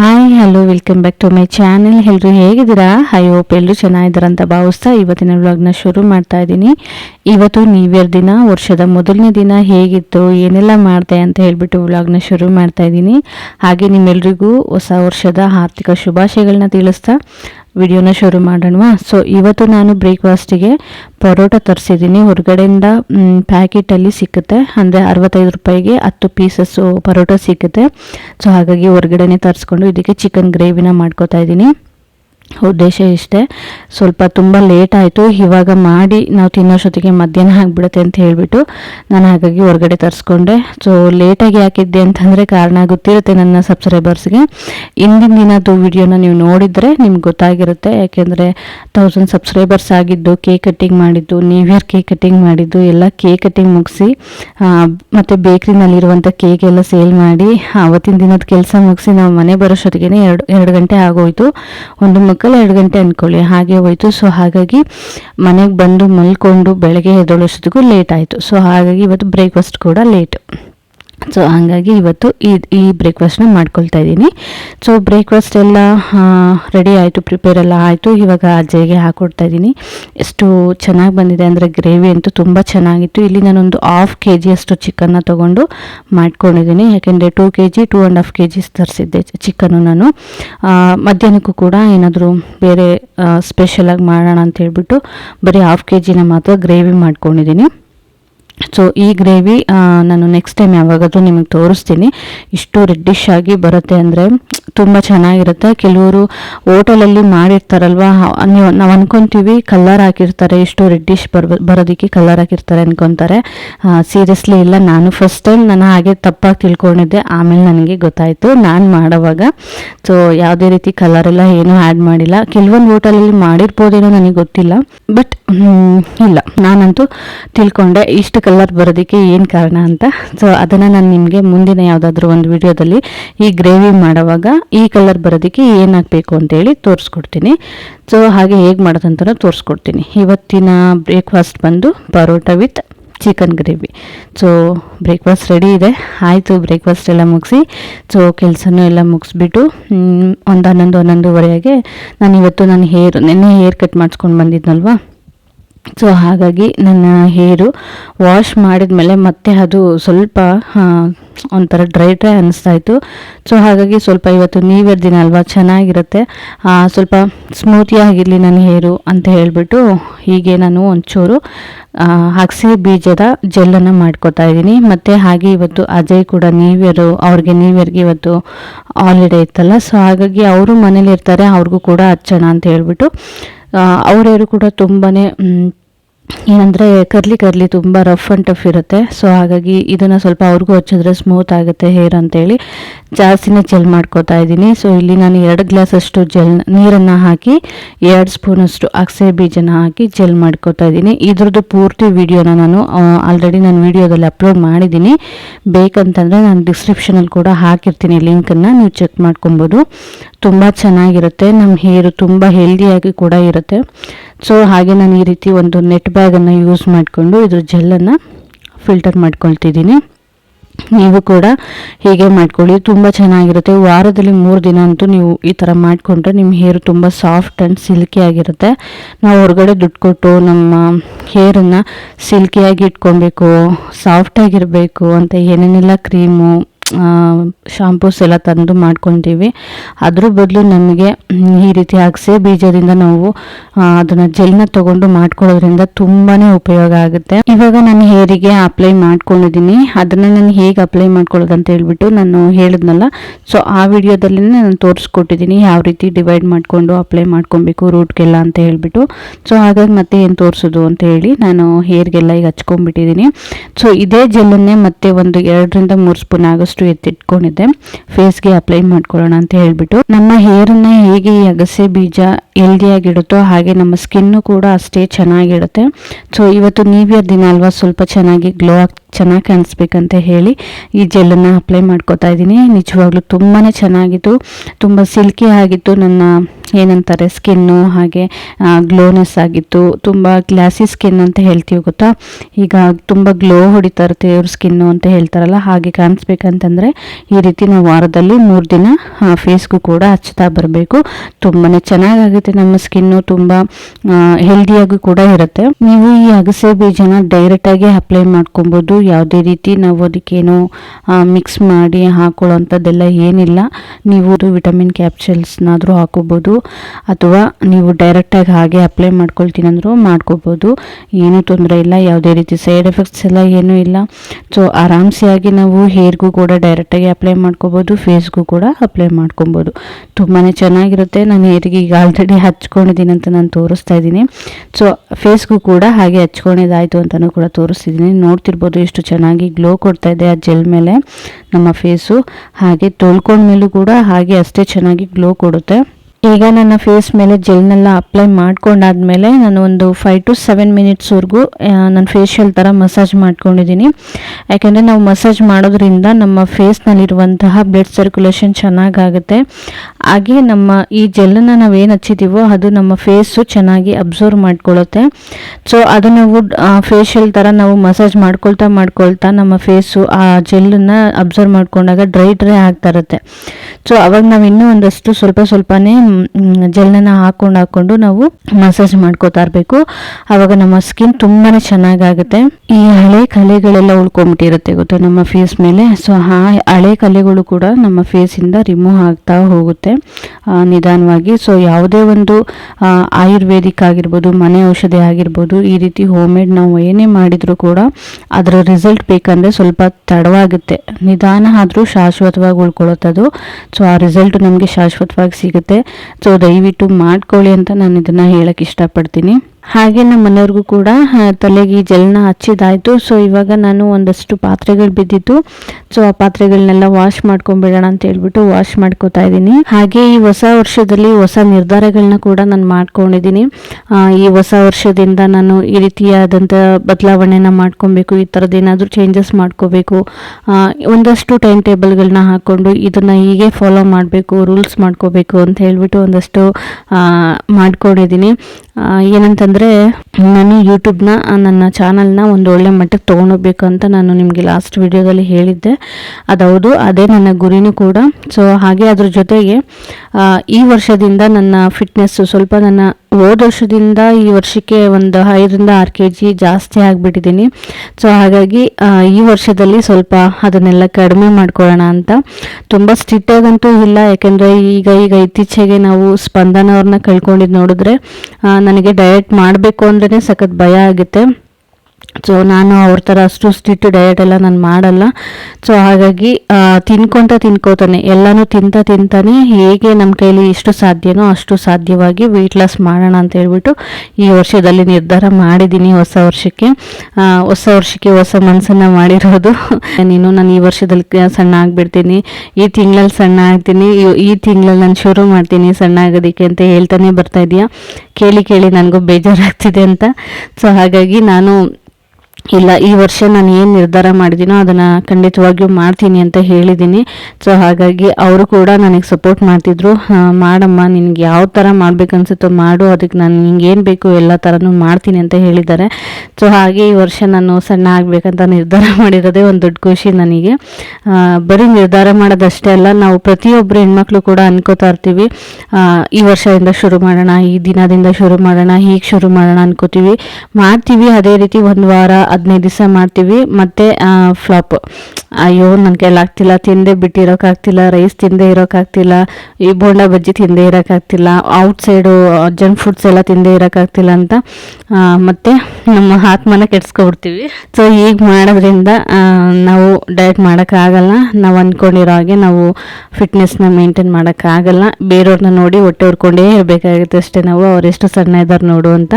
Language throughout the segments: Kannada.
Hi hello welcome back to my channel ಎಲ್ಲರೂ ಹೇಗಿದ್ದೀರಾ? ಐ ಹೋಪ್ ಎಲ್ಲರೂ ಚೆನ್ನಾಗಿದ್ದೀರಾ ಅಂತ ಭಾವಿಸ್ತಾ ಇವತ್ತಿನ ವ್ಲಾಗ್ನ ಶುರು ಮಾಡ್ತಾ ಇದ್ದೀನಿ. ಇವತ್ತು ನ್ಯೂ ಇಯರ್ ದಿನ, ವರ್ಷದ ಮೊದಲನೇ ದಿನ ಹೇಗಿತ್ತು, ಏನೆಲ್ಲ ಮಾಡಿದೆ ಅಂತ ಹೇಳಿಬಿಟ್ಟು ವ್ಲಾಗ್ನ ಶುರು ಮಾಡ್ತಾ ಇದ್ದೀನಿ. ಹಾಗೆ ನಿಮ್ಮೆಲ್ರಿಗೂ ಹೊಸ ವರ್ಷದ ಆರ್ಥಿಕ ಶುಭಾಶಯಗಳನ್ನ ತಿಳಿಸ್ತಾ ವಿಡಿಯೋನ ಶುರು ಮಾಡೋಣ ಸೊ ಇವತ್ತು ನಾನು ಬ್ರೇಕ್ಫಾಸ್ಟಿಗೆ ಪರೋಟ ತರಿಸಿದ್ದೀನಿ. ಹೊರಗಡೆಯಿಂದ ಪ್ಯಾಕೆಟಲ್ಲಿ ಸಿಕ್ಕುತ್ತೆ. ಅಂದರೆ ಅರವತ್ತೈದು ರೂಪಾಯಿಗೆ ಹತ್ತು ಪೀಸಸ್ಸು ಪರೋಟ ಸಿಕ್ಕುತ್ತೆ. ಸೊ ಹಾಗಾಗಿ ಹೊರಗಡೆನೇ ತರಿಸ್ಕೊಂಡು ಇದಕ್ಕೆ ಚಿಕನ್ ಗ್ರೇವಿನ ಮಾಡ್ಕೋತಾ ಇದ್ದೀನಿ. ಉದ್ದೇಶ ಇಷ್ಟೇ. ಸ್ವಲ್ಪ ತುಂಬ ಲೇಟ್ ಆಯಿತು. ಇವಾಗ ಮಾಡಿ ನಾವು ತಿನ್ನೋಷ್ಟೊತ್ತಿಗೆ ಮಧ್ಯಾಹ್ನ ಆಗಿಬಿಡುತ್ತೆ ಅಂತ ಹೇಳಿಬಿಟ್ಟು ನಾನು ಹಾಗಾಗಿ ಹೊರಗಡೆ ತರಿಸ್ಕೊಂಡೆ. ಸೊ ಲೇಟಾಗಿ ಹಾಕಿದ್ದೆ ಅಂತಂದರೆ ಕಾರಣ ಗೊತ್ತಿರುತ್ತೆ ನನ್ನ ಸಬ್ಸ್ಕ್ರೈಬರ್ಸ್ಗೆ. ಹಿಂದಿನ ದಿನದ್ದು ವಿಡಿಯೋನ ನೀವು ನೋಡಿದರೆ ನಿಮ್ಗೆ ಗೊತ್ತಾಗಿರುತ್ತೆ. ಯಾಕೆಂದರೆ ತೌಸಂಡ್ ಸಬ್ಸ್ಕ್ರೈಬರ್ಸ್ ಆಗಿದ್ದು ಕೇಕ್ ಕಟ್ಟಿಂಗ್ ಮಾಡಿದ್ದು ನ್ಯೂ ಇಯರ್ ಕೇಕ್ ಕಟ್ಟಿಂಗ್ ಮಾಡಿದ್ದು, ಎಲ್ಲ ಕೇಕ್ ಕಟ್ಟಿಂಗ್ ಮುಗಿಸಿ ಮತ್ತು ಬೇಕ್ರಿನಲ್ಲಿರುವಂಥ ಕೇಕ್ ಎಲ್ಲ ಸೇಲ್ ಮಾಡಿ ಆವತ್ತಿನ ದಿನದ ಕೆಲಸ ಮುಗಿಸಿ ನಾವು ಮನೆ ಬರೋಷ್ಟೊತ್ತಿಗೆ ಎರಡು ಎರಡು ಗಂಟೆ ಆಗೋಯ್ತು. ಒಂದು ಮಕ್ಕಳು ಎರಡು ಗಂಟೆ ಅಂದ್ಕೊಳ್ಳಿ. ಹಾಗೆ ಹೋಯ್ತು. ಸೊ ಹಾಗಾಗಿ ಮನೆಗೆ ಬಂದು ಮಲ್ಕೊಂಡು ಬೆಳಗ್ಗೆ ಎದ್ದೊಳೋಷ್ಟೊತ್ತಿಗೂ ಲೇಟ್ ಆಯಿತು. ಸೊ ಹಾಗಾಗಿ ಇವತ್ತು ಬ್ರೇಕ್ಫಾಸ್ಟ್ ಕೂಡ ಲೇಟ್ ಸೊ ಹಾಗಾಗಿ ಇವತ್ತು ಈ ಈ ಬ್ರೇಕ್ಫಾಸ್ಟ್ನ ಮಾಡ್ಕೊಳ್ತಾ ಇದ್ದೀನಿ. ಸೊ ಬ್ರೇಕ್ಫಾಸ್ಟ್ ಎಲ್ಲ ರೆಡಿ ಆಯಿತು ಪ್ರಿಪೇರ್ ಎಲ್ಲ ಆಯಿತು. ಇವಾಗ ಅಜ್ಜಿಗೆ ಹಾಕೊಡ್ತಾ ಇದ್ದೀನಿ. ಎಷ್ಟು ಚೆನ್ನಾಗಿ ಬಂದಿದೆ ಅಂದರೆ ಗ್ರೇವಿ ಅಂತೂ ತುಂಬ ಚೆನ್ನಾಗಿತ್ತು. ಇಲ್ಲಿ ನಾನೊಂದು ಹಾಫ್ ಕೆ ಜಿಯಷ್ಟು ಚಿಕನ್ನ ತೊಗೊಂಡು ಮಾಡ್ಕೊಂಡಿದ್ದೀನಿ. ಯಾಕೆಂದರೆ two K G two and half K Gs ತರಿಸಿದ್ದೆ ಚಿಕನ್ನು ನಾನು ಮಧ್ಯಾಹ್ನಕ್ಕೂ ಕೂಡ ಏನಾದರೂ ಬೇರೆ ಸ್ಪೆಷಲಾಗಿ ಮಾಡೋಣ ಅಂತ ಹೇಳ್ಬಿಟ್ಟು ಬರೀ ಹಾಫ್ ಕೆ ಜಿನ ಮಾತ್ರ ಗ್ರೇವಿ ಮಾಡ್ಕೊಂಡಿದ್ದೀನಿ. ಸೊ ಈ ಗ್ರೇವಿ ನಾನು ನೆಕ್ಸ್ಟ್ ಟೈಮ್ ಯಾವಾಗಾದರೂ ನಿಮಗೆ ತೋರಿಸ್ತೀನಿ. ಇಷ್ಟು ರೆಡ್ಡಿಶ್ ಆಗಿ ಬರುತ್ತೆ ಅಂದರೆ ತುಂಬ ಚೆನ್ನಾಗಿರುತ್ತೆ. ಕೆಲವರು ಹೋಟೆಲಲ್ಲಿ ಮಾಡಿರ್ತಾರಲ್ವ? ನೀವು, ನಾವು ಅನ್ಕೊಂತೀವಿ ಕಲ್ಲರ್ ಹಾಕಿರ್ತಾರೆ. ಇಷ್ಟು ರೆಡ್ಡಿಶ್ ಬರ್, ಬರೋದಕ್ಕೆ ಕಲರ್ ಹಾಕಿರ್ತಾರೆ ಅನ್ಕೊತಾರೆ. ಸೀರಿಯಸ್ಲಿ ಇಲ್ಲ. ನಾನು ಫಸ್ಟ್ ಟೈಮ್ ನಾನು ಹಾಗೆ ತಪ್ಪಾಗಿ ತಿಳ್ಕೊಂಡಿದ್ದೆ. ಆಮೇಲೆ ನನಗೆ ಗೊತ್ತಾಯಿತು. ನಾನು ಮಾಡೋವಾಗ. ಸೊ ಯಾವುದೇ ರೀತಿ ಕಲರ್ ಎಲ್ಲ ಏನೂ ಆ್ಯಡ್ ಮಾಡಿಲ್ಲ. ಕೆಲವೊಂದು ಹೋಟೆಲಲ್ಲಿ ಮಾಡಿರ್ಬೋದೇನೋ ನನಗೆ ಗೊತ್ತಿಲ್ಲ. ಬಟ್ ಇಲ್ಲ. ನಾನಂತೂ ತಿಳ್ಕೊಂಡೆ ಇಷ್ಟು ಕಲರ್ ಬರೋದಕ್ಕೆ ಏನು ಕಾರಣ ಅಂತ. ಸೊ ಅದನ್ನು ನಾನು ನಿಮಗೆ ಮುಂದಿನ ಯಾವುದಾದ್ರೂ ಒಂದು ವಿಡಿಯೋದಲ್ಲಿ ಈ ಗ್ರೇವಿ ಮಾಡೋವಾಗ ಈ ಕಲರ್ ಬರೋದಕ್ಕೆ ಏನಾಗಬೇಕು ಅಂತೇಳಿ ತೋರಿಸ್ಕೊಡ್ತೀನಿ. ಸೊ ಹಾಗೆ ಹೇಗೆ ಮಾಡೋದಂತ ತೋರಿಸ್ಕೊಡ್ತೀನಿ. ಇವತ್ತಿನ ಬ್ರೇಕ್ಫಾಸ್ಟ್ ಬಂದು parotta with chicken gravy so breakfast ready ಇದೆ. ಆಯಿತು ಬ್ರೇಕ್ಫಾಸ್ಟ್ ಎಲ್ಲ ಮುಗಿಸಿ. ಸೊ ಕೆಲಸನೂ ಎಲ್ಲ ಮುಗಿಸ್ಬಿಟ್ಟು ಒಂದು ಹನ್ನೊಂದು ಹನ್ನೊಂದುವರೆಗೆ ನಾನು ಇವತ್ತು ನಾನು ಹೇರ್ ನೆನ್ನೆ ಹೇರ್ ಕಟ್ ಮಾಡಿಸ್ಕೊಂಡು ಬಂದಿದ್ನಲ್ವಾ? ಸೊ ಹಾಗಾಗಿ ನನ್ನ ಹೇರು ವಾಶ್ ಮಾಡಿದ್ಮೇಲೆ ಮತ್ತೆ ಅದು ಸ್ವಲ್ಪ ಒಂಥರ ಡ್ರೈ ಡ್ರೈ ಅನ್ನಿಸ್ತಾ ಇತ್ತು ಸೊ ಹಾಗಾಗಿ ಸ್ವಲ್ಪ ಇವತ್ತು ನ್ಯೂ ದಿನ ಅಲ್ವಾ, ಚೆನ್ನಾಗಿರುತ್ತೆ. ಸ್ವಲ್ಪ ಸ್ಮೂತಿ ಆಗಿರಲಿ ನನ್ನ ಹೇರು ಅಂತ ಹೇಳಿಬಿಟ್ಟು ಹೀಗೆ ನಾನು ಒಂಚೂರು ಅಗಸೆ ಬೀಜದ ಜೆಲ್ಲನ್ನು ಮಾಡ್ಕೊತಾ ಇದ್ದೀನಿ. ಮತ್ತು ಹಾಗೆ ಇವತ್ತು ಅಜಯ್ ಕೂಡ ನ್ಯೂ ಇಯರು ಅವ್ರಿಗೆ ನ್ಯೂ ಇವತ್ತು ಹಾಲಿಡೇ ಇತ್ತಲ್ಲ ಸೊ ಹಾಗಾಗಿ ಅವರು ಮನೇಲಿ ಇರ್ತಾರೆ, ಅವ್ರಿಗೂ ಕೂಡ ಹಚ್ಚೋಣ ಅಂತ ಹೇಳ್ಬಿಟ್ಟು ಅವರೇರು ಕೂಡ ತುಂಬಾ ಏನಂದರೆ ಕರ್ಲಿ ಕರ್ಲಿ ತುಂಬ ರಫ್ ಆ್ಯಂಡ್ ಟಫ್ ಇರುತ್ತೆ. ಸೊ ಹಾಗಾಗಿ ಇದನ್ನು ಸ್ವಲ್ಪ ಅವ್ರಿಗೂ ಹಚ್ಚಿದ್ರೆ ಸ್ಮೂತ್ ಆಗುತ್ತೆ ಹೇರ್ ಅಂತೇಳಿ. ಜಾಸ್ತಿನೇ ಜೆಲ್ ಮಾಡ್ಕೋತಾ ಇದ್ದೀನಿ. ಸೊ ಇಲ್ಲಿ ನಾನು ಎರಡು ಗ್ಲಾಸಷ್ಟು ಜೆಲ್ ನೀರನ್ನು ಹಾಕಿ, ಎರಡು ಸ್ಪೂನಷ್ಟು ಅಕ್ಸೆ ಬೀಜನ ಹಾಕಿ ಜೆಲ್ ಮಾಡ್ಕೋತಾ ಇದ್ದೀನಿ. ಇದ್ರದ್ದು ಪೂರ್ತಿ ವಿಡಿಯೋನ ನಾನು ಆಲ್ರೆಡಿ ನಾನು ವಿಡಿಯೋದಲ್ಲಿ ಅಪ್ಲೋಡ್ ಮಾಡಿದ್ದೀನಿ. ಬೇಕಂತಂದರೆ ನಾನು ಡಿಸ್ಕ್ರಿಪ್ಷನಲ್ಲಿ ಕೂಡ ಹಾಕಿರ್ತೀನಿ ಲಿಂಕನ್ನು ನೀವು ಚೆಕ್ ಮಾಡ್ಕೊಬೋದು. ತುಂಬ ಚೆನ್ನಾಗಿರುತ್ತೆ. ನಮ್ಮ ಹೇರು ತುಂಬ ಹೆಲ್ದಿಯಾಗಿ ಕೂಡ ಇರುತ್ತೆ. ಸೊ ಹಾಗೆ ನಾನು ಈ ರೀತಿ ಒಂದು ನೆಟ್ ಬ್ಯಾಗನ್ನು ಯೂಸ್ ಮಾಡಿಕೊಂಡು ಇದ್ರ ಜೆಲ್ಲನ್ನು ಫಿಲ್ಟರ್ ಮಾಡ್ಕೊಳ್ತಿದ್ದೀನಿ. ನೀವು ಕೂಡ ಹೀಗೆ ಮಾಡ್ಕೊಳ್ಳಿ. ತುಂಬ ಚೆನ್ನಾಗಿರುತ್ತೆ. ವಾರದಲ್ಲಿ ಮೂರು ದಿನ ಅಂತೂ ನೀವು ಈ ಥರ ಮಾಡಿಕೊಂಡ್ರೆ ನಿಮ್ಮ ಹೇರ್ ತುಂಬ ಸಾಫ್ಟ್ ಆ್ಯಂಡ್ ಸಿಲ್ಕಿ ಆಗಿರುತ್ತೆ. ನಾವು ಹೊರಗಡೆ ದುಡ್ಡು ಕೊಟ್ಟು ನಮ್ಮ ಹೇರನ್ನು ಸಿಲ್ಕಿಯಾಗಿ ಇಟ್ಕೊಬೇಕು ಸಾಫ್ಟಾಗಿರಬೇಕು ಅಂತ ಏನೇನೆಲ್ಲ ಕ್ರೀಮು ಶಾಂಪೂಸ್ ಎಲ್ಲ ತಂದು ಮಾಡ್ಕೊತೀವಿ ಅದ್ರ ಬದಲು ನಮಗೆ ಈ ರೀತಿ ಅಗಸೆ ಬೀಜದಿಂದ ನಾವು ಅದನ್ನು ಜೆಲ್ನ ತಗೊಂಡು ಮಾಡ್ಕೊಳ್ಳೋದ್ರಿಂದ ತುಂಬಾ ಉಪಯೋಗ ಆಗುತ್ತೆ. ಇವಾಗ ನಾನು ಹೇರಿಗೆ ಅಪ್ಲೈ ಮಾಡ್ಕೊಂಡಿದ್ದೀನಿ, ಅದನ್ನು ನಾನು ಹೇಗೆ ಅಪ್ಲೈ ಮಾಡ್ಕೊಳ್ಳೋದು ಅಂತ ಹೇಳ್ಬಿಟ್ಟು ನಾನು ಹೇಳಿದ್ನಲ್ಲ ಸೊ ಆ ವಿಡಿಯೋದಲ್ಲಿ ನಾನು ತೋರಿಸ್ಕೊಟ್ಟಿದ್ದೀನಿ ಯಾವ ರೀತಿ ಡಿವೈಡ್ ಮಾಡಿಕೊಂಡು ಅಪ್ಲೈ ಮಾಡ್ಕೊಬೇಕು ರೂಟ್ಗೆಲ್ಲ ಅಂತ ಹೇಳ್ಬಿಟ್ಟು. ಸೊ ಹಾಗಾಗಿ ಮತ್ತೆ ಏನು ತೋರಿಸೋದು ಅಂತ ಹೇಳಿ ನಾನು ಹೇರ್ಗೆಲ್ಲ ಈಗ ಹಚ್ಕೊಂಡ್ಬಿಟ್ಟಿದ್ದೀನಿ. ಸೊ ಇದೇ ಜೆಲ್ಲನ್ನೇ ಮತ್ತೆ ಒಂದು ಎರಡರಿಂದ ಮೂರು ಸ್ಪೂನ್ ಆಗೋಷ್ಟು ಎತ್ತಿಟ್ಕೊಂಡಿದ್ದೆ. ಫೇಸ್ಗೆ ಅಪ್ಲೈ ಮಾಡ್ಕೊಳ್ಳೋಣ ಅಂತ ಹೇಳ್ಬಿಟ್ಟು. ನಮ್ಮ ಹೇರನ್ನ ಹೇಗೆ ಈ ಅಗಸೆ ಬೀಜ ಹೆಲ್ದಿಯಾಗಿಡುತ್ತೋ ಹಾಗೆ ನಮ್ಮ ಸ್ಕಿನ್ನು ಕೂಡ ಅಷ್ಟೇ ಚೆನ್ನಾಗಿರುತ್ತೆ. ಸೊ ಇವತ್ತು ನ್ಯೂ ದಿನ ಅಲ್ವಾ ಸ್ವಲ್ಪ ಚೆನ್ನಾಗಿ ಗ್ಲೋ ಆಗ್ ಚೆನ್ನಾಗಿ ಕಾಣಿಸ್ಬೇಕಂತ ಹೇಳಿ ಈ ಜೆಲ್ಲನ್ನು ಅಪ್ಲೈ ಮಾಡ್ಕೋತಾ ಇದ್ದೀನಿ. ನಿಜವಾಗ್ಲೂ ತುಂಬಾ ಚೆನ್ನಾಗಿತ್ತು. ತುಂಬ ಸಿಲ್ಕಿ ಆಗಿತ್ತು. ನನ್ನ ಏನಂತಾರೆ, ಸ್ಕಿನ್ನು ಹಾಗೆ ಗ್ಲೋನೆಸ್ ಆಗಿತ್ತು. ತುಂಬ ಗ್ಲಾಸಿ ಸ್ಕಿನ್ ಅಂತ ಹೇಳ್ತೀವಿ ಗೊತ್ತಾ? ಈಗ ತುಂಬ ಗ್ಲೋ ಹೊಡಿತಾ ಇರುತ್ತೆ ಇವ್ರ ಸ್ಕಿನ್ನು ಅಂತ ಹೇಳ್ತಾರಲ್ಲ, ಹಾಗೆ ಕಾಣಿಸ್ಬೇಕಂತಂದರೆ ಈ ರೀತಿ ನಾವು ವಾರದಲ್ಲಿ ಮೂರು ದಿನ ಫೇಸ್ಗೂ ಕೂಡ ಹಚ್ತಾ ಬರಬೇಕು. ತುಂಬಾ ಚೆನ್ನಾಗಾಗುತ್ತೆ ನಮ್ಮ ಸ್ಕಿನ್ನು, ತುಂಬ ಹೆಲ್ದಿಯಾಗಿ ಕೂಡ ಇರುತ್ತೆ. ನೀವು ಈ ಅಗಸೆ ಬೀಜನ ಡೈರೆಕ್ಟಾಗಿ ಅಪ್ಲೈ ಮಾಡ್ಕೊಬೋದು. ಯಾವುದೇ ರೀತಿ ನಾವು ಅದಕ್ಕೇನೋ ಮಿಕ್ಸ್ ಮಾಡಿ ಹಾಕೊಳ್ಳೋಂಥದ್ದೆಲ್ಲ ಏನಿಲ್ಲ. ನೀವು ವಿಟಮಿನ್ ಕ್ಯಾಪ್ಸೂಲ್ಸ್ನಾದರೂ ಹಾಕೋಬೋದು, ಅಥವಾ ನೀವು ಡೈರೆಕ್ಟಾಗಿ ಹಾಗೆ ಅಪ್ಲೈ ಮಾಡ್ಕೊಳ್ತೀನಿ ಅಂದರೂ ಮಾಡ್ಕೋಬೋದು. ಏನೂ ತೊಂದರೆ ಇಲ್ಲ, ಯಾವುದೇ ರೀತಿ ಸೈಡ್ ಎಫೆಕ್ಟ್ಸ್ ಎಲ್ಲ ಏನೂ ಇಲ್ಲ. ಸೊ ಆರಾಮ್ಸೆಯಾಗಿ ನಾವು ಹೇರ್ಗೂ ಕೂಡ ಡೈರೆಕ್ಟಾಗಿ ಅಪ್ಲೈ ಮಾಡ್ಕೋಬೋದು ಫೇಸ್ಗೂ ಕೂಡ ಅಪ್ಲೈ ಮಾಡ್ಕೊಬೋದು. ತುಂಬಾ ಚೆನ್ನಾಗಿರುತ್ತೆ. ನಾನು ಹೇರಿಗೆ ಈಗ ಆಲ್ರೆಡಿ ಹಚ್ಕೊಂಡಿದ್ದೀನಿ ಅಂತ ನಾನು ತೋರಿಸ್ತಾ ಇದ್ದೀನಿ. ಸೊ ಫೇಸ್ಗೂ ಕೂಡ ಹಾಗೆ ಹಚ್ಕೊಂಡಿದ್ದಾಯಿತು ಅಂತಲೂ ಕೂಡ ತೋರಿಸ್ತಿದ್ದೀನಿ. ನೋಡ್ತಿರ್ಬೋದು ಎಷ್ಟು ಚೆನ್ನಾಗಿ ಗ್ಲೋ ಕೊಡ್ತಾ ಇದೆ ಆ ಜೆಲ್ ಮೇಲೆ ನಮ್ಮ ಫೇಸು ಹಾಗೆ ತೊಳ್ಕೊಂಡ್ಮೇಲೂ ಕೂಡ ಹಾಗೆ ಅಷ್ಟೇ ಚೆನ್ನಾಗಿ ಗ್ಲೋ ಕೊಡುತ್ತೆ. ಈಗ ನನ್ನ ಫೇಸ್ ಮೇಲೆ ಜೆಲ್ನೆಲ್ಲ ಅಪ್ಲೈ ಮಾಡ್ಕೊಂಡಾದ್ಮೇಲೆ ನಾನು ಒಂದು ಫೈವ್ ಟು ಸೆವೆನ್ ಮಿನಿಟ್ಸ್ವರೆಗೂ ನಾನು ಫೇಶಿಯಲ್ ಥರ ಮಸಾಜ್ ಮಾಡ್ಕೊಂಡಿದ್ದೀನಿ. ಯಾಕೆಂದರೆ ನಾವು ಮಸಾಜ್ ಮಾಡೋದ್ರಿಂದ ನಮ್ಮ ಫೇಸ್ನಲ್ಲಿರುವಂತಹ ಬ್ಲಡ್ ಸರ್ಕ್ಯುಲೇಷನ್ ಚೆನ್ನಾಗಾಗುತ್ತೆ. ಹಾಗೆ ನಮ್ಮ ಈ ಜೆಲ್ಲನ್ನು ನಾವು ಏನು ಹಚ್ಚಿದ್ದೀವೋ ಅದು ನಮ್ಮ ಫೇಸು ಚೆನ್ನಾಗಿ ಅಬ್ಸರ್ವ್ ಮಾಡ್ಕೊಳ್ಳುತ್ತೆ. ಸೊ ಅದು ನಾವು ಫೇಶಿಯಲ್ ಥರ ನಾವು ಮಸಾಜ್ ಮಾಡ್ಕೊಳ್ತಾ ಮಾಡ್ಕೊಳ್ತಾ ನಮ್ಮ ಫೇಸು ಆ ಜೆಲ್ಲನ್ನು ಅಬ್ಸರ್ವ್ ಮಾಡ್ಕೊಂಡಾಗ ಡ್ರೈ ಡ್ರೈ ಆಗ್ತಾ ಇರುತ್ತೆ. ಸೊ ಅವಾಗ ನಾವು ಇನ್ನೂ ಒಂದಷ್ಟು ಸ್ವಲ್ಪ ಸ್ವಲ್ಪನೇ ಜೆಲ್ನ ಹಾಕೊಂಡು ಹಾಕೊಂಡು ನಾವು ಮಸಾಜ್ ಮಾಡ್ಕೋತಾ ಇರಬೇಕು. ಆವಾಗ ನಮ್ಮ ಸ್ಕಿನ್ ತುಂಬಾ ಚೆನ್ನಾಗಾಗುತ್ತೆ. ಈ ಹಳೆ ಕಲೆಗಳೆಲ್ಲ ಉಳ್ಕೊಂಡ್ಬಿಟ್ಟಿರುತ್ತೆ ಗೊತ್ತಾ ನಮ್ಮ ಫೇಸ್ ಮೇಲೆ. ಸೊ ಆ ಹಳೆ ಕಲೆಗಳು ಕೂಡ ನಮ್ಮ ಫೇಸಿಂದ ರಿಮೂವ್ ಆಗ್ತಾ ಹೋಗುತ್ತೆ. ನಿಧಾನವಾಗಿ. ಸೊ ಯಾವುದೇ ಒಂದು ಆಯುರ್ವೇದಿಕ್ ಆಗಿರ್ಬೋದು, ಮನೆ ಔಷಧಿ ಆಗಿರ್ಬೋದು, ಈ ರೀತಿ ಹೋಮ್ ಮೇಡ್ ನಾವು ಏನೇ ಮಾಡಿದರೂ ಕೂಡ ಅದರ ರಿಸಲ್ಟ್ ಬೇಕಂದರೆ ಸ್ವಲ್ಪ ತಡವಾಗುತ್ತೆ. ನಿಧಾನ ಆದರೂ ಶಾಶ್ವತವಾಗಿ ಉಳ್ಕೊಳ್ಳುತ್ತದು. ಸೊ ಆ ರಿಸಲ್ಟ್ ನಮಗೆ ಶಾಶ್ವತವಾಗಿ ಸಿಗುತ್ತೆ. ಸೊ ದಯವಿಟ್ಟು ಮಾಡ್ಕೊಳ್ಳಿ ಅಂತ ನಾನು ಇದನ್ನು ಹೇಳಕ್ಕೆ ಇಷ್ಟಪಡ್ತೀನಿ. ಹಾಗೆ ನಮ್ಮ ಮನೆಯವ್ರಿಗೂ ಕೂಡ ತಲೆಗೆ ಈ ಜೆಲ್ನ ಹಚ್ಚಿದಾಯಿತು ಸೊ ಇವಾಗ ನಾನು ಒಂದಷ್ಟು ಪಾತ್ರೆಗಳು ಬಿದ್ದಿತ್ತು ಸೊ ಆ ಪಾತ್ರೆಗಳನ್ನೆಲ್ಲ ವಾಶ್ ಮಾಡ್ಕೊಂಡ್ಬಿಡೋಣ ಅಂತ ಹೇಳ್ಬಿಟ್ಟು ವಾಶ್ ಮಾಡ್ಕೋತಾ ಇದ್ದೀನಿ. ಹಾಗೆ ಈ ಹೊಸ ವರ್ಷದಲ್ಲಿ ಹೊಸ ನಿರ್ಧಾರಗಳನ್ನ ಕೂಡ ನಾನು ಮಾಡ್ಕೊಂಡಿದ್ದೀನಿ. ಈ ಹೊಸ ವರ್ಷದಿಂದ ನಾನು ಈ ರೀತಿಯಾದಂಥ ಬದಲಾವಣೆನ ಮಾಡ್ಕೊಬೇಕು, ಈ ಥರದ್ದು ಏನಾದರೂ ಚೇಂಜಸ್ ಮಾಡ್ಕೋಬೇಕು. ಒಂದಷ್ಟು ಟೈಮ್ ಟೇಬಲ್ಗಳನ್ನ ಹಾಕ್ಕೊಂಡು ಇದನ್ನು ಹೀಗೆ ಫಾಲೋ ಮಾಡಬೇಕು ರೂಲ್ಸ್ ಮಾಡ್ಕೋಬೇಕು ಅಂತ ಹೇಳ್ಬಿಟ್ಟು ಒಂದಷ್ಟು ಮಾಡ್ಕೊಂಡಿದ್ದೀನಿ. ಏನಂತಂದರೆ ನಾನು ಯೂಟ್ಯೂಬ್ನ, ನನ್ನ ಚಾನಲ್ನ ಒಂದು ಒಳ್ಳೆ ಮಟ್ಟಕ್ಕೆ ತೊಗೊಂಡೋಗ್ಬೇಕು ಅಂತ ನಾನು ನಿಮಗೆ ಲಾಸ್ಟ್ ವಿಡಿಯೋದಲ್ಲಿ ಹೇಳಿದ್ದೆ. ಅದೌದು, ಅದೇ ನನ್ನ ಗುರಿನೂ ಕೂಡ. ಸೊ ಹಾಗೆ ಅದ್ರ ಜೊತೆಗೆ ಈ ವರ್ಷದಿಂದ ನನ್ನ ಫಿಟ್ನೆಸ್ಸು ಸ್ವಲ್ಪ ನನ್ನ ಹೋದ ವರ್ಷದಿಂದ ಈ ವರ್ಷಕ್ಕೆ ಒಂದು ಐದರಿಂದ ಆರು ಕೆ ಜಿ ಜಾಸ್ತಿ ಆಗಿಬಿಟ್ಟಿದ್ದೀನಿ ಸೊ ಹಾಗಾಗಿ ಈ ವರ್ಷದಲ್ಲಿ ಸ್ವಲ್ಪ ಅದನ್ನೆಲ್ಲ ಕಡಿಮೆ ಮಾಡ್ಕೊಳ್ಳೋಣ ಅಂತ. ತುಂಬ ಸ್ಟ್ರಿಕ್ಟಾಗಂತೂ ಇಲ್ಲ, ಯಾಕೆಂದರೆ ಈಗ ಈಗ ಇತ್ತೀಚೆಗೆ ನಾವು ಸ್ಪಂದನವ್ರನ್ನ ಕಳ್ಕೊಂಡಿದ್ದು ನೋಡಿದ್ರೆ ನನಗೆ ಡಯಟ್ ಮಾಡಬೇಕು ಅಂದ್ರೆ ಸಖತ್ ಭಯ ಆಗುತ್ತೆ. ಸೊ ನಾನು ಅವ್ರ ಥರ ಅಷ್ಟು ಸ್ಟ್ರಿಕ್ಟ್ ಡಯಟ್ ಎಲ್ಲ ನಾನು ಮಾಡಲ್ಲ. ಸೊ ಹಾಗಾಗಿ ತಿನ್ಕೊತ ತಿನ್ಕೋತಾನೆ. ಎಲ್ಲನೂ ತಿಂತ ತಿಂತಾನೆ. ಹೇಗೆ ನಮ್ಮ ಕೈಲಿ ಎಷ್ಟು ಸಾಧ್ಯನೋ ಅಷ್ಟು ಸಾಧ್ಯವಾಗಿ ವೆಯ್ಟ್ ಲಾಸ್ ಮಾಡೋಣ ಅಂತ ಹೇಳ್ಬಿಟ್ಟು ಈ ವರ್ಷದಲ್ಲಿ ನಿರ್ಧಾರ ಮಾಡಿದ್ದೀನಿ ಹೊಸ ವರ್ಷಕ್ಕೆ. ಹೊಸ ವರ್ಷಕ್ಕೆ ಹೊಸ ಮನಸ್ಸನ್ನು ಮಾಡಿರೋದು. ನೀನು, ನಾನು ಈ ವರ್ಷದಲ್ಲಿ ಸಣ್ಣ ಆಗಿಬಿಡ್ತೀನಿ. ಈ ತಿಂಗಳಲ್ಲಿ ಸಣ್ಣ ಆಗ್ತೀನಿ. ಈ ತಿಂಗಳಲ್ಲಿ ನಾನು ಶುರು ಮಾಡ್ತೀನಿ ಸಣ್ಣ ಆಗೋದಕ್ಕೆ ಅಂತ ಹೇಳ್ತಾನೆ ಬರ್ತಾ ಇದೆಯಾ. ಕೇಳಿ ಕೇಳಿ ನನಗೂ ಬೇಜಾರಾಗ್ತಿದೆ ಅಂತ. ಸೊ ಹಾಗಾಗಿ ನಾನು ಇಲ್ಲ, ಈ ವರ್ಷ ನಾನು ಏನು ನಿರ್ಧಾರ ಮಾಡಿದ್ದೀನೋ ಅದನ್ನು ಖಂಡಿತವಾಗಿಯೂ ಮಾಡ್ತೀನಿ ಅಂತ ಹೇಳಿದ್ದೀನಿ ಸೊ ಹಾಗಾಗಿ ಅವರು ಕೂಡ ನನಗೆ ಸಪೋರ್ಟ್ ಮಾಡ್ತಿದ್ರು. ಮಾಡಮ್ಮ, ನಿನಗೆ ಯಾವ ಥರ ಮಾಡ್ಬೇಕನ್ಸುತ್ತೋ ಮಾಡು ಅದಕ್ಕೆ ನಾನು ನಿಂಗೆ ಏನು ಬೇಕು ಎಲ್ಲ ಥರನೂ ಮಾಡ್ತೀನಿ ಅಂತ ಹೇಳಿದ್ದಾರೆ. ಸೊ ಹಾಗೆ ಈ ವರ್ಷ ನಾನು ಸಣ್ಣ ಆಗಬೇಕಂತ ನಿರ್ಧಾರ ಮಾಡಿರೋದೇ ಒಂದು ದೊಡ್ಡ ಖುಷಿ ನನಗೆ. ಬರೀ ನಿರ್ಧಾರ ಮಾಡೋದಷ್ಟೇ ಅಲ್ಲ, ನಾವು ಪ್ರತಿಯೊಬ್ಬರು ಹೆಣ್ಮಕ್ಳು ಕೂಡ ಅನ್ಕೋತಾ ಇರ್ತೀವಿ. ಈ ವರ್ಷದಿಂದ ಶುರು ಮಾಡೋಣ, ಈ ದಿನದಿಂದ ಶುರು ಮಾಡೋಣ, ಹೀಗೆ ಶುರು ಮಾಡೋಣ ಅನ್ಕೋತೀವಿ. ಮಾಡ್ತೀವಿ, ಅದೇ ರೀತಿ ಒಂದು ವಾರ ಹದಿನೈದು ದಿವಸ ಮಾಡ್ತೀವಿ, ಮತ್ತು ಫ್ಲಾಪ್ ಅಯ್ಯೋ ನನ್ನ ಕೈಲಾಗ್ತಿಲ್ಲ ತಿಂದೇ ಬಿಟ್ಟಿರೋಕ್ಕಾಗ್ತಿಲ್ಲ ರೈಸ್ ತಿಂದೇ ಇರೋಕ್ಕಾಗ್ತಿಲ್ಲ ಈ ಬೋಂಡ ಬಜ್ಜಿ ತಿಂದೇ ಇರೋಕ್ಕಾಗ್ತಿಲ್ಲ ಔಟ್ಸೈಡು ಜಂಕ್ ಫುಡ್ಸ್ ಎಲ್ಲ ತಿಂದೇ ಇರೋಕ್ಕಾಗ್ತಿಲ್ಲ ಅಂತ. ಮತ್ತು ನಮ್ಮ ಆತ್ಮನ ಕೆಡ್ಸ್ಕೊಬಿಡ್ತೀವಿ. ಸೊ ಈಗ ಮಾಡೋದ್ರಿಂದ ನಾವು ಡಯಟ್ ಮಾಡೋಕ್ಕಾಗಲ್ಲ. ನಾವು ಅಂದ್ಕೊಂಡಿರೋ ಹಾಗೆ ನಾವು ಫಿಟ್ನೆಸ್ನ ಮೇಂಟೈನ್ ಮಾಡೋಕ್ಕಾಗಲ್ಲ. ಬೇರೆಯವ್ರನ್ನ ನೋಡಿ ಹೊಟ್ಟೆ ಹೊರ್ಕೊಂಡೇ ಇರಬೇಕಾಗುತ್ತೆ ಅಷ್ಟೇ ನಾವು. ಅವರೆಷ್ಟು ಸಣ್ಣ ಇದ್ದಾರೆ ನೋಡು ಅಂತ.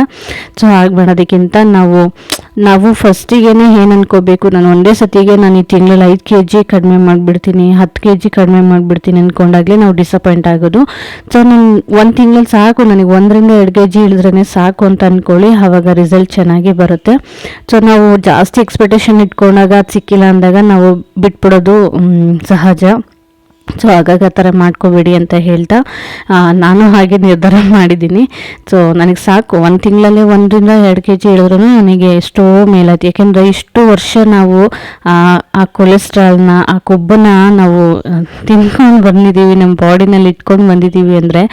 ಸೊ ಹಾಗೆ ಮಾಡೋದಕ್ಕಿಂತ ನಾವು ನಾವು ಫಸ್ಟಿಗೇನೆ ಏನು ಅನ್ಕೋಬೇಕು? ನಾನು ಒಂದೇ ಸತಿಗೆ ನಾನು ಈ ತಿಂಗಳಲ್ಲಿ ಐದು ಕೆ ಜಿ ಕಡಿಮೆ ಮಾಡಿಬಿಡ್ತೀನಿ, ಹತ್ತು ಕೆ ಜಿ ಕಡಿಮೆ ಮಾಡಿಬಿಡ್ತೀನಿ ಅಂದ್ಕೊಂಡಾಗಲೇ ನಾವು ಡಿಸಪಾಯಿಂಟ್ ಆಗೋದು. ಸೊ ನಾನು ಒಂದು ತಿಂಗಳಲ್ಲಿ ಸಾಕು. ನನಗೆ ಒಂದರಿಂದ ಎರಡು ಕೆ ಜಿ ಇಳಿದ್ರೇ ಸಾಕು ಅಂತ ಅಂದ್ಕೊಳ್ಳಿ ಆವಾಗ ರಿಸಲ್ಟ್ ಚೆನ್ನಾಗಿ ಬರುತ್ತೆ. ಸೊ ನಾವು ಜಾಸ್ತಿ ಎಕ್ಸ್ಪೆಕ್ಟೇಷನ್ ಇಟ್ಕೊಂಡಾಗ ಅದು ಸಿಕ್ಕಿಲ್ಲ ಅಂದಾಗ ನಾವು ಬಿಟ್ಬಿಡೋದು ಸಹಜ. ಸೊ ಹಾಗಾಗಿ ಆ ಥರ ಮಾಡ್ಕೋಬೇಡಿ ಅಂತ ಹೇಳ್ತಾ ನಾನು ಹಾಗೆ ನಿರ್ಧಾರ ಮಾಡಿದ್ದೀನಿ. ಸೊ ನನಗೆ ಸಾಕು. ಒಂದು ತಿಂಗಳಲ್ಲೇ ಒಂದರಿಂದ ಎರಡು ಕೆ ಜಿ ಇಳಿದ್ರೂ ನನಗೆ ಎಷ್ಟೋ ಮೇಲಾಯ್ತು. ಯಾಕೆಂದರೆ ಇಷ್ಟು ವರ್ಷ ನಾವು ಆ, ಆ ಕೊಲೆಸ್ಟ್ರಾಲ್ನ ಆ ಕೊಬ್ಬನ್ನ ನಾವು ತಿನ್ಕೊಂಡು ಬಂದಿದ್ದೀವಿ. ನಮ್ಮ ಬಾಡಿನಲ್ಲಿ ಇಟ್ಕೊಂಡು ಬಂದಿದ್ದೀವಿ ಅಂದರೆ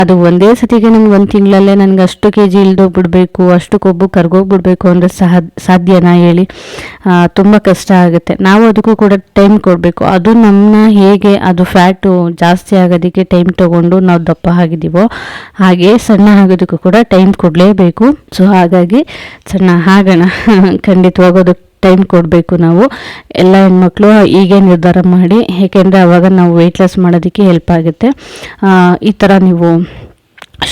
ಅದು ಒಂದೇ ಸತಿಗೆ ನಮ್ಗೆ ಒಂದು ತಿಂಗಳಲ್ಲೇ ನನಗೆ ಅಷ್ಟು ಕೆ ಜಿ ಇಳಿದೋಗ್ಬಿಡ್ಬೇಕು ಅಷ್ಟು ಕೊಬ್ಬು ಕರ್ಗೋಗ್ಬಿಡ್ಬೇಕು ಅಂದರೆ ಸಹ ಸಾಧ್ಯನಾ ಹೇಳಿ. ತುಂಬ ಕಷ್ಟ ಆಗುತ್ತೆ. ನಾವು ಅದಕ್ಕೂ ಕೂಡ ಟೈಮ್ ಕೊಡಬೇಕು. ಅದು ನಮ್ಮನ್ನ ಹೇಗೆ ಅದು ಫ್ಯಾಟು ಜಾಸ್ತಿ ಆಗೋದಕ್ಕೆ ಟೈಮ್ ತಗೊಂಡು ನಾವು ದಪ್ಪ ಆಗಿದ್ದೀವೋ, ಹಾಗೆ ಸಣ್ಣ ಆಗೋದಕ್ಕೂ ಕೂಡ ಟೈಮ್ ಕೊಡಲೇಬೇಕು. ಸೊ ಹಾಗಾಗಿ ಸಣ್ಣ ಆಗೋಣ. ಖಂಡಿತವಾಗೂ ಅದಕ್ಕೆ ಟೈಮ್ ಕೊಡಬೇಕು ನಾವು. ಎಲ್ಲ ಹೆಣ್ಮಕ್ಳು ಹೀಗೆ ನಿರ್ಧಾರ ಮಾಡಿ, ಏಕೆಂದರೆ ಅವಾಗ ನಾವು ವೆಯ್ಟ್ ಲಾಸ್ ಮಾಡೋದಕ್ಕೆ ಹೆಲ್ಪ್ ಆಗುತ್ತೆ. ಈ ಥರ ನೀವು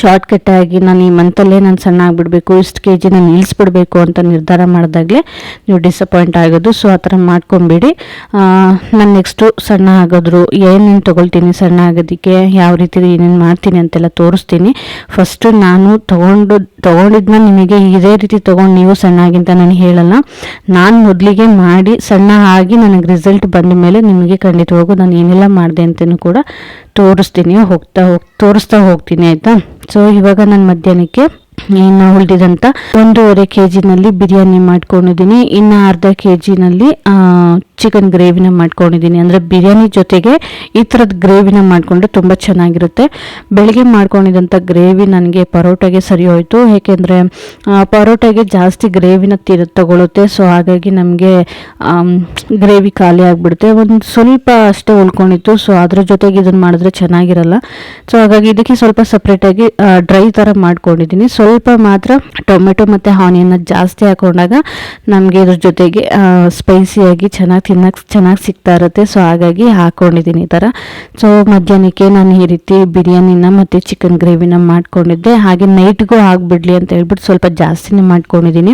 ಶಾರ್ಟ್ಕಟ್ ಆಗಿ ನಾನು ಈ ಮಂತಲ್ಲೇ ನಾನು ಸಣ್ಣ ಆಗಿಬಿಡ್ಬೇಕು ಇಷ್ಟು ಕೆ ಜಿ ನಾನು ಇಳಿಸ್ಬಿಡ್ಬೇಕು ಅಂತ ನಿರ್ಧಾರ ಮಾಡಿದಾಗಲೇ ನೀವು ಡಿಸಪಾಯಿಂಟ್ ಆಗೋದು. ಸೊ ಆ ಥರ ಮಾಡ್ಕೊಂಬಿಡಿ. ನಾನು ನೆಕ್ಸ್ಟು ಸಣ್ಣ ಆಗೋದ್ರು, ಏನೇನು ತೊಗೊಳ್ತೀನಿ ಸಣ್ಣ ಆಗೋದಕ್ಕೆ, ಯಾವ ರೀತಿ ಏನೇನು ಮಾಡ್ತೀನಿ ಅಂತೆಲ್ಲ ತೋರಿಸ್ತೀನಿ. ಫಸ್ಟು ನಾನು ತೊಗೊಂಡು ತೊಗೊಂಡಿದ್ದನ್ನ ನಿಮಗೆ ಇದೇ ರೀತಿ ತೊಗೊಂಡು ನೀವು ಸಣ್ಣ ಆಗಿಂತ ನಾನು ಹೇಳಲ್ಲ. ನಾನು ಮೊದಲಿಗೆ ಮಾಡಿ ಸಣ್ಣ ಆಗಿ ನನಗೆ ರಿಸಲ್ಟ್ ಬಂದ ಮೇಲೆ ನಿಮಗೆ ಖಂಡಿತವಾಗೂ ನಾನು ಏನೆಲ್ಲ ಮಾಡಿದೆ ಅಂತಲೂ ಕೂಡ ತೋರಿಸ್ತೀನಿ, ಹೋಗ್ತಾ ಹೋಗಿ, ತೋರಿಸ್ತಾ ಹೋಗ್ತೀನಿ, ಆಯಿತಾ? ಸೊ ಇವಾಗ ನಾನು ಮಧ್ಯಾಹ್ನಕ್ಕೆ ಇನ್ನು ಉಳಿದಿದಂಥ ಒಂದೂವರೆ ಕೆ ಜಿನಲ್ಲಿ ಬಿರಿಯಾನಿ ಮಾಡ್ಕೊಂಡಿದ್ದೀನಿ. ಇನ್ನು ಅರ್ಧ ಕೆ ಜಿನಲ್ಲಿ ಚಿಕನ್ ಗ್ರೇವಿನ ಮಾಡ್ಕೊಂಡಿದ್ದೀನಿ. ಅಂದರೆ ಬಿರಿಯಾನಿ ಜೊತೆಗೆ ಈ ಥರದ ಗ್ರೇವಿನ ಮಾಡಿಕೊಂಡ್ರೆ ತುಂಬ ಚೆನ್ನಾಗಿರುತ್ತೆ. ಬೆಳಗ್ಗೆ ಮಾಡ್ಕೊಂಡಿದ್ದಂಥ ಗ್ರೇವಿ ನನಗೆ ಪರೋಟಾಗೆ ಸರಿ ಹೋಯಿತು. ಏಕೆಂದರೆ ಪರೋಟಾಗೆ ಜಾಸ್ತಿ ಗ್ರೇವಿನ ತೀರ ತಗೊಳುತ್ತೆ. ಸೊ, ಹಾಗಾಗಿ ನಮಗೆ ಗ್ರೇವಿ ಖಾಲಿ ಆಗಿಬಿಡುತ್ತೆ. ಒಂದು ಸ್ವಲ್ಪ ಅಷ್ಟೇ ಉಳ್ಕೊಂಡಿತ್ತು. ಸೊ, ಅದ್ರ ಜೊತೆಗೆ ಇದನ್ನು ಮಾಡಿದ್ರೆ ಚೆನ್ನಾಗಿರಲ್ಲ. ಸೊ, ಹಾಗಾಗಿ ಇದಕ್ಕೆ ಸ್ವಲ್ಪ ಸಪ್ರೇಟಾಗಿ ಡ್ರೈ ಥರ ಮಾಡ್ಕೊಂಡಿದ್ದೀನಿ. ಸ್ವಲ್ಪ ಮಾತ್ರ ಟೊಮೆಟೊ ಮತ್ತು ಆನಿಯನ್ನ ಜಾಸ್ತಿ ಹಾಕೊಂಡಾಗ ನಮಗೆ ಇದ್ರ ಜೊತೆಗೆ ಸ್ಪೈಸಿಯಾಗಿ ಚೆನ್ನಾಗಿ ತಿನ್ನಕ್ಕೆ ಚೆನ್ನಾಗಿ ಸಿಗ್ತಾ ಇರುತ್ತೆ. ಸೊ ಹಾಗಾಗಿ ಹಾಕ್ಕೊಂಡಿದ್ದೀನಿ ಈ ಥರ ಸೊ ಮಧ್ಯಾಹ್ನಕ್ಕೆ ನಾನು ಈ ರೀತಿ ಬಿರಿಯಾನಿನ ಮತ್ತು ಚಿಕನ್ ಗ್ರೇವಿನ ಮಾಡ್ಕೊಂಡಿದ್ದೆ. ಹಾಗೆ ನೈಟ್ಗೂ ಆಗಿಬಿಡ್ಲಿ ಅಂತ ಹೇಳ್ಬಿಟ್ಟು ಸ್ವಲ್ಪ ಜಾಸ್ತಿನೇ ಮಾಡ್ಕೊಂಡಿದ್ದೀನಿ.